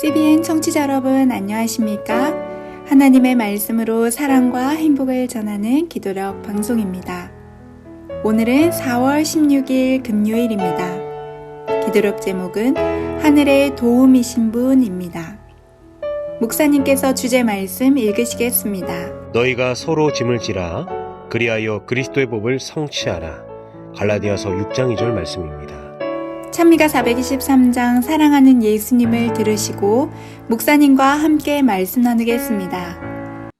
CBN 청취자 여러분 안녕하십니까? 하나님의 말씀으로 사랑과 행복을 전하는 기도력 방송입니다. 오늘은 4월 16일 금요일입니다. 기도력 제목은 하늘의 도움이신 분입니다. 목사님께서 주제 말씀 읽으시겠습니다. 너희가 서로 짐을 지라 그리하여 그리스도의 법을 성취하라. 갈라디아서 6장 2절 말씀입니다. 찬미가 423장 사랑하는 예수님을 들으시고 목사님과 함께 말씀 나누겠습니다.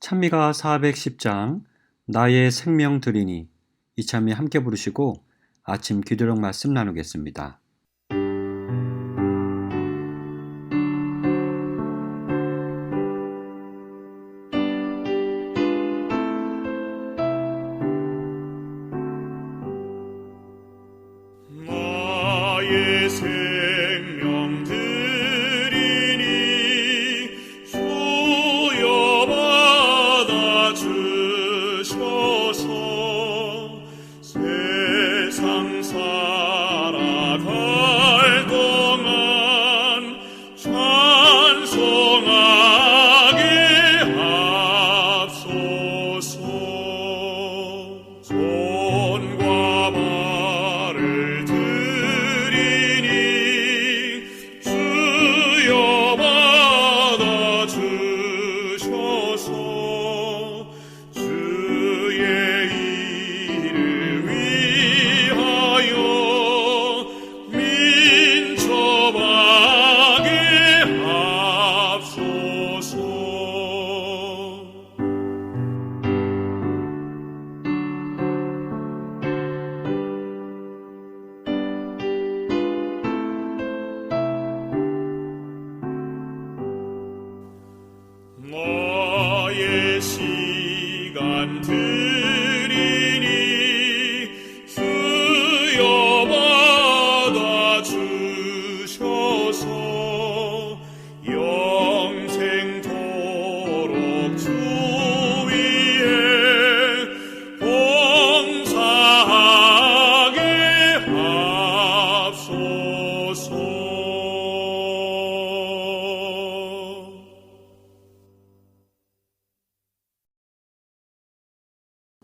찬미가 410장 나의 생명 드리니 이 찬미 함께 부르시고 아침 기도력 말씀 나누겠습니다. 주셔서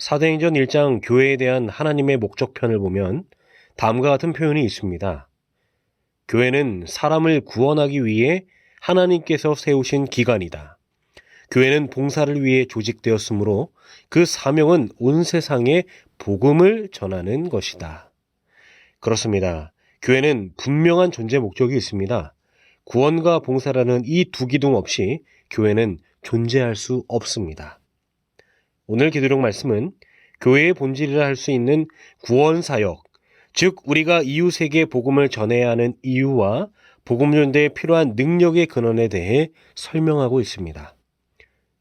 사도행전 1장 교회에 대한 하나님의 목적편을 보면 다음과 같은 표현이 있습니다. 교회는 사람을 구원하기 위해 하나님께서 세우신 기관이다. 교회는 봉사를 위해 조직되었으므로 그 사명은 온 세상에 복음을 전하는 것이다. 그렇습니다. 교회는 분명한 존재 목적이 있습니다. 구원과 봉사라는 이 두 기둥 없이 교회는 존재할 수 없습니다. 오늘 기도록 말씀은 교회의 본질이라 할 수 있는 구원 사역, 즉 우리가 이웃에게 복음을 전해야 하는 이유와 복음 전대에 필요한 능력의 근원에 대해 설명하고 있습니다.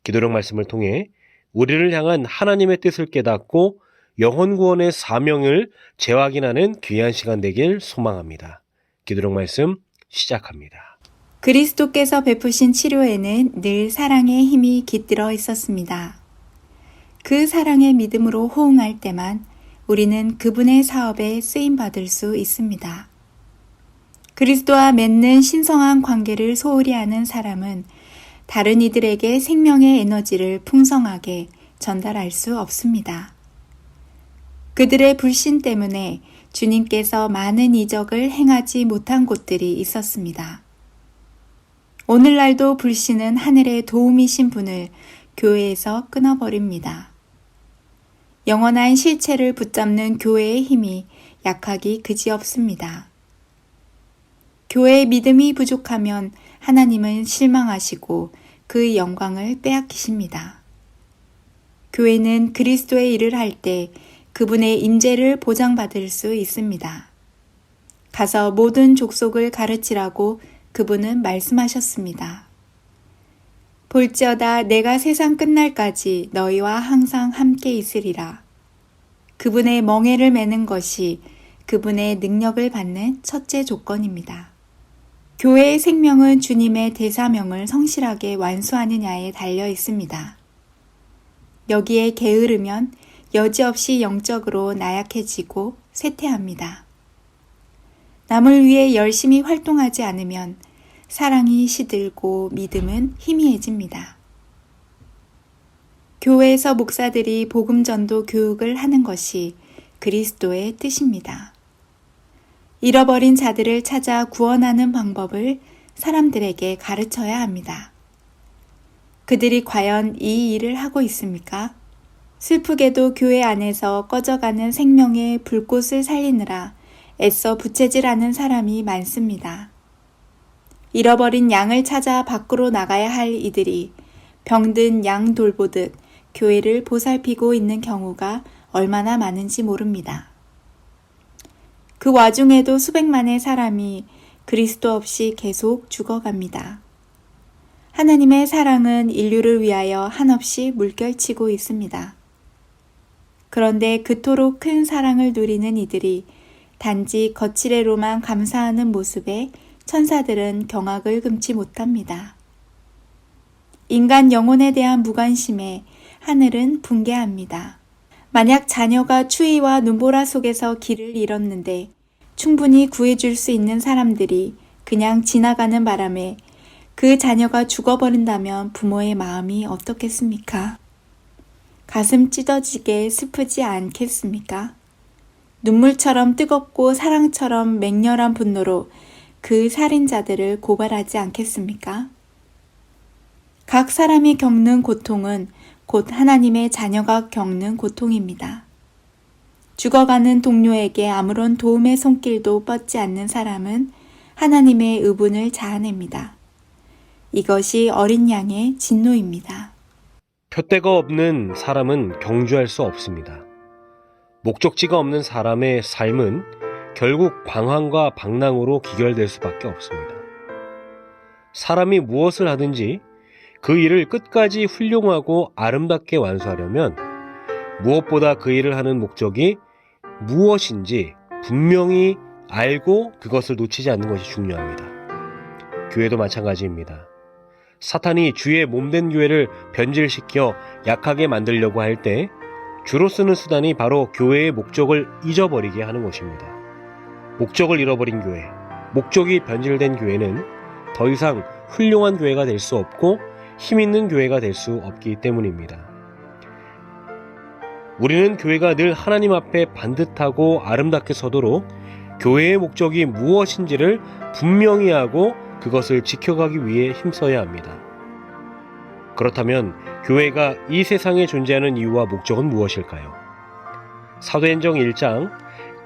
기도록 말씀을 통해 우리를 향한 하나님의 뜻을 깨닫고 영혼 구원의 사명을 재확인하는 귀한 시간 되길 소망합니다. 기도록 말씀 시작합니다. 그리스도께서 베푸신 치료에는 늘 사랑의 힘이 깃들어 있었습니다. 그 사랑의 믿음으로 호응할 때만 우리는 그분의 사업에 쓰임 받을 수 있습니다. 그리스도와 맺는 신성한 관계를 소홀히 하는 사람은 다른 이들에게 생명의 에너지를 풍성하게 전달할 수 없습니다. 그들의 불신 때문에 주님께서 많은 이적을 행하지 못한 곳들이 있었습니다. 오늘날도 불신은 하늘의 도움이신 분을 교회에서 끊어버립니다. 영원한 실체를 붙잡는 교회의 힘이 약하기 그지없습니다. 교회의 믿음이 부족하면 하나님은 실망하시고 그 영광을 빼앗기십니다. 교회는 그리스도의 일을 할 때 그분의 임재를 보장받을 수 있습니다. 가서 모든 족속을 가르치라고 그분은 말씀하셨습니다. 볼지어다 내가 세상 끝날까지 너희와 항상 함께 있으리라. 그분의 멍에를 매는 것이 그분의 능력을 받는 첫째 조건입니다. 교회의 생명은 주님의 대사명을 성실하게 완수하느냐에 달려 있습니다. 여기에 게으르면 여지없이 영적으로 나약해지고 쇠퇴합니다. 남을 위해 열심히 활동하지 않으면 사랑이 시들고 믿음은 희미해집니다. 교회에서 목사들이 복음 전도 교육을 하는 것이 그리스도의 뜻입니다. 잃어버린 자들을 찾아 구원하는 방법을 사람들에게 가르쳐야 합니다. 그들이 과연 이 일을 하고 있습니까? 슬프게도 교회 안에서 꺼져가는 생명의 불꽃을 살리느라 애써 부채질하는 사람이 많습니다. 잃어버린 양을 찾아 밖으로 나가야 할 이들이 병든 양 돌보듯 교회를 보살피고 있는 경우가 얼마나 많은지 모릅니다. 그 와중에도 수백만의 사람이 그리스도 없이 계속 죽어갑니다. 하나님의 사랑은 인류를 위하여 한없이 물결치고 있습니다. 그런데 그토록 큰 사랑을 누리는 이들이 단지 거칠애로만 감사하는 모습에 천사들은 경악을 금치 못합니다. 인간 영혼에 대한 무관심에 하늘은 붕괴합니다. 만약 자녀가 추위와 눈보라 속에서 길을 잃었는데 충분히 구해줄 수 있는 사람들이 그냥 지나가는 바람에 그 자녀가 죽어버린다면 부모의 마음이 어떻겠습니까? 가슴 찢어지게 슬프지 않겠습니까? 눈물처럼 뜨겁고 사랑처럼 맹렬한 분노로 그 살인자들을 고발하지 않겠습니까? 각 사람이 겪는 고통은 곧 하나님의 자녀가 겪는 고통입니다. 죽어가는 동료에게 아무런 도움의 손길도 뻗지 않는 사람은 하나님의 의분을 자아냅니다. 이것이 어린 양의 진노입니다. 표대가 없는 사람은 경주할 수 없습니다. 목적지가 없는 사람의 삶은 결국 방황과 방랑으로 기결될 수밖에 없습니다. 사람이 무엇을 하든지 그 일을 끝까지 훌륭하고 아름답게 완수하려면 무엇보다 그 일을 하는 목적이 무엇인지 분명히 알고 그것을 놓치지 않는 것이 중요합니다. 교회도 마찬가지입니다. 사탄이 주의 몸된 교회를 변질시켜 약하게 만들려고 할 때 주로 쓰는 수단이 바로 교회의 목적을 잊어버리게 하는 것입니다. 목적을 잃어버린 교회, 목적이 변질된 교회는 더 이상 훌륭한 교회가 될 수 없고 힘 있는 교회가 될 수 없기 때문입니다. 우리는 교회가 늘 하나님 앞에 반듯하고 아름답게 서도록 교회의 목적이 무엇인지를 분명히 하고 그것을 지켜가기 위해 힘써야 합니다. 그렇다면 교회가 이 세상에 존재하는 이유와 목적은 무엇일까요? 사도행정 1장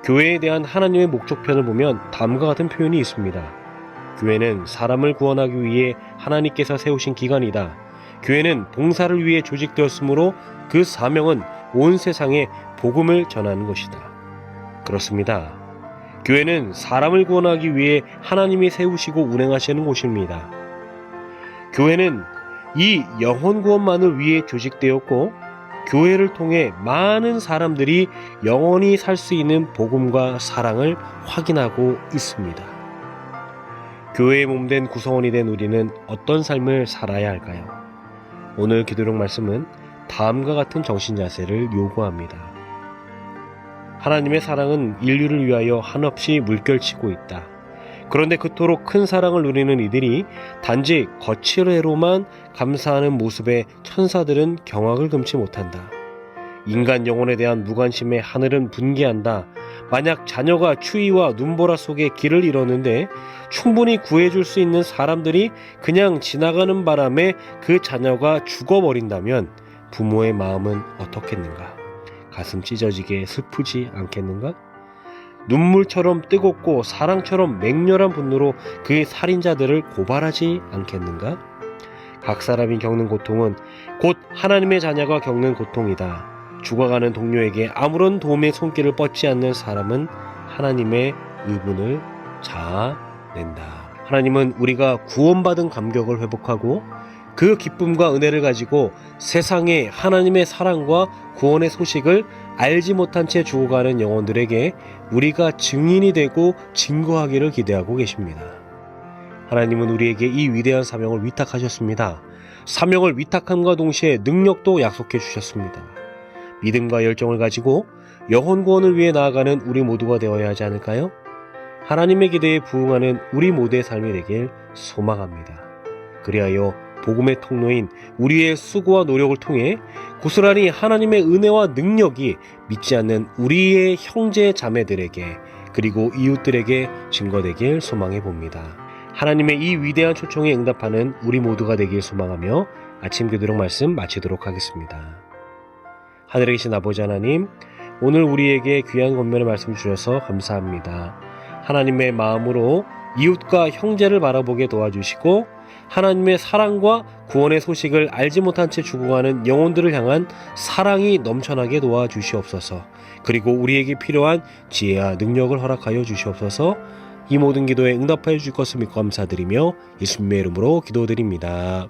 교회에 대한 하나님의 목적편을 보면 다음과 같은 표현이 있습니다. 교회는 사람을 구원하기 위해 하나님께서 세우신 기관이다. 교회는 봉사를 위해 조직되었으므로 그 사명은 온 세상에 복음을 전하는 것이다. 그렇습니다. 교회는 사람을 구원하기 위해 하나님이 세우시고 운행하시는 곳입니다. 교회는 이 영혼 구원만을 위해 조직되었고 교회를 통해 많은 사람들이 영원히 살 수 있는 복음과 사랑을 확인하고 있습니다. 교회의 몸된 구성원이 된 우리는 어떤 삶을 살아야 할까요? 오늘 기도록 말씀은 다음과 같은 정신 자세를 요구합니다. 하나님의 사랑은 인류를 위하여 한없이 물결치고 있다. 그런데 그토록 큰 사랑을 누리는 이들이 단지 거칠애로만 감사하는 모습에 천사들은 경악을 금치 못한다. 인간 영혼에 대한 무관심에 하늘은 분개한다. 만약 자녀가 추위와 눈보라 속에 길을 잃었는데 충분히 구해줄 수 있는 사람들이 그냥 지나가는 바람에 그 자녀가 죽어버린다면 부모의 마음은 어떻겠는가? 가슴 찢어지게 슬프지 않겠는가? 눈물처럼 뜨겁고 사랑처럼 맹렬한 분노로 그 살인자들을 고발하지 않겠는가? 각 사람이 겪는 고통은 곧 하나님의 자녀가 겪는 고통이다. 죽어가는 동료에게 아무런 도움의 손길을 뻗지 않는 사람은 하나님의 의분을 자아낸다. 하나님은 우리가 구원받은 감격을 회복하고 그 기쁨과 은혜를 가지고 세상에 하나님의 사랑과 구원의 소식을 알지 못한 채 죽어가는 영혼들에게 우리가 증인이 되고 증거하기를 기대하고 계십니다. 하나님은 우리에게 이 위대한 사명을 위탁하셨습니다. 사명을 위탁함과 동시에 능력도 약속해 주셨습니다. 믿음과 열정을 가지고 영혼 구원을 위해 나아가는 우리 모두가 되어야 하지 않을까요? 하나님의 기대에 부응하는 우리 모두의 삶이 되길 소망합니다. 그리하여 복음의 통로인 우리의 수고와 노력을 통해 고스란히 하나님의 은혜와 능력이 믿지 않는 우리의 형제 자매들에게 그리고 이웃들에게 증거되길 소망해 봅니다. 하나님의 이 위대한 초청에 응답하는 우리 모두가 되길 소망하며 아침 기도록 말씀 마치도록 하겠습니다. 하늘에 계신 아버지 하나님, 오늘 우리에게 귀한 권면의 말씀 주셔서 감사합니다. 하나님의 마음으로 이웃과 형제를 바라보게 도와주시고 하나님의 사랑과 구원의 소식을 알지 못한 채 죽어가는 영혼들을 향한 사랑이 넘쳐나게 도와주시옵소서. 그리고 우리에게 필요한 지혜와 능력을 허락하여 주시옵소서. 이 모든 기도에 응답하여 주실 것을 믿고 감사드리며 예수님의 이름으로 기도드립니다.